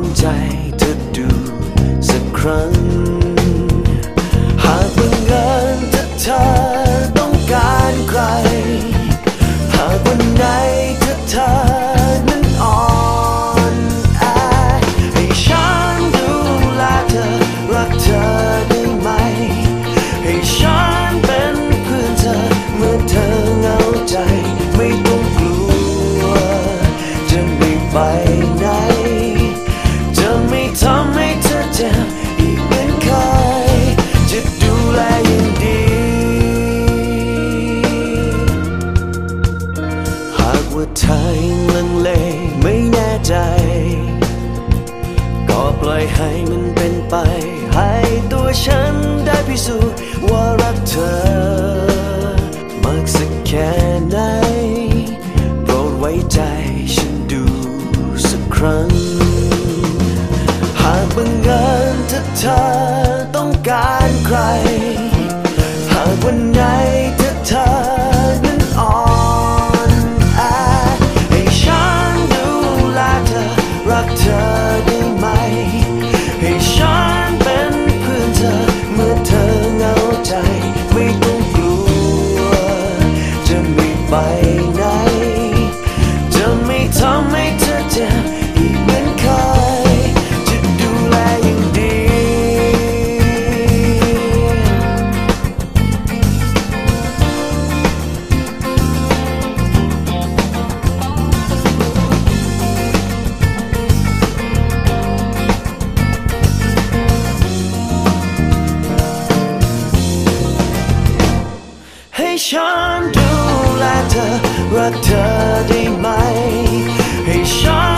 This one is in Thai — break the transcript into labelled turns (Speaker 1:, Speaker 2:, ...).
Speaker 1: นใจเธอดูสักครั้งฉันได้พิสูจน์ Hey Sean, do let the rutter be my Hey Sean.